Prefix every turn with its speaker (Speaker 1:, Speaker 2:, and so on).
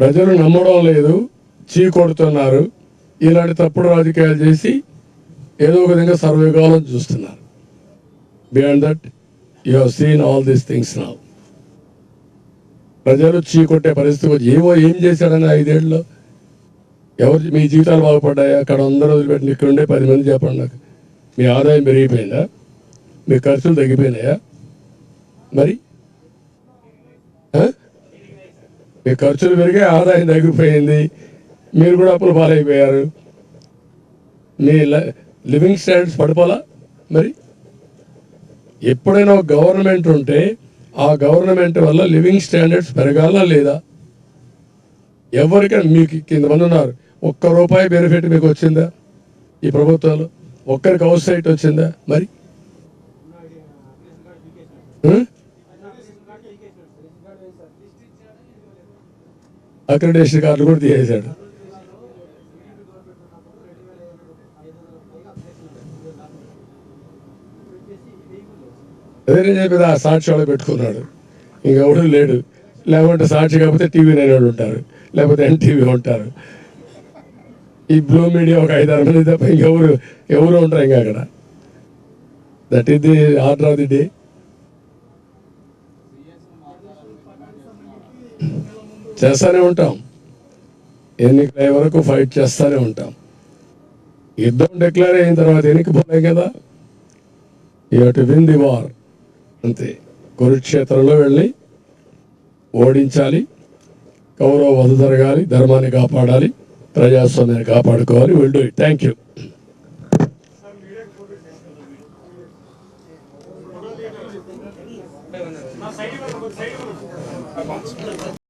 Speaker 1: ప్రజలు నమ్మడం లేదు చీ కొడుతున్నారు. ఇలాంటి తప్పుడు రాజకీయాలు చేసి ఏదో ఒక విధంగా సర్వేకాలం చూస్తున్నారు. Beyond that you have seen all these things నా ప్రజలు చీ కొట్టే పరిస్థితి వచ్చి ఏమో ఏం చేశాడని ఐదేళ్ళలో ఎవరు మీ జీవితాలు బాగుపడ్డాయా? అక్కడ అందరూ వదిలిపెట్టిన ఇక్కడ ఉండే పది మంది చెప్పండి నాకు. మీ ఆదాయం పెరిగిపోయిందా? మీ ఖర్చులు తగ్గిపోయినాయా? మరి మీ ఖర్చులు పెరిగే ఆదాయం తగ్గిపోయింది. మీరు కూడా అప్పులు పాలైపోయారు. మీ లివింగ్ స్టాండర్డ్స్ పడిపోలా మరి? ఎప్పుడైనా ఒక గవర్నమెంట్ ఉంటే ఆ గవర్నమెంట్ వల్ల లివింగ్ స్టాండర్డ్స్ పెరగాలా లేదా? ఎవరికైనా మీకు కింద మంది ఉన్నారు. ఒక్క రూపాయి బెనిఫిట్ మీకు వచ్చిందా ఈ ప్రభుత్వాలు? ఒక్కరికి హౌస్ సైట్ వచ్చిందా మరి? అక్రిడేషన్ కార్డు కూడా తీసేశాడు. అదే నేను చెప్పేది ఆ సాక్షి వాళ్ళు పెట్టుకున్నాడు. ఇంకెవడు లేడు. లేకుంటే సాక్షి కాకపోతే టీవీ నైన్ వాళ్ళు ఉంటారు లేకపోతే ఎన్టీవీ ఉంటారు. ఈ బ్లూ మీడియా ఒక ఐదారు మంది తప్ప ఇంకెవరు ఎవరు ఉంటారు ఇంకా అక్కడ. That is the order of the day చేస్తూనే ఉంటాం. ఎన్నికల వరకు ఫైట్ చేస్తూనే ఉంటాం. యుద్ధం డిక్లేర్ అయిన తర్వాత ఎన్నికపోలే కదా? You to win the war. అంతే. కురుక్షేత్రంలో వెళ్ళి ఓడించాలి. కౌరవ వధ జరగాలి. ధర్మాన్ని కాపాడాలి. ప్రజాస్వామ్యాన్ని కాపాడుకోవాలి. Will do it thank you 没问题，那谁谁？啊，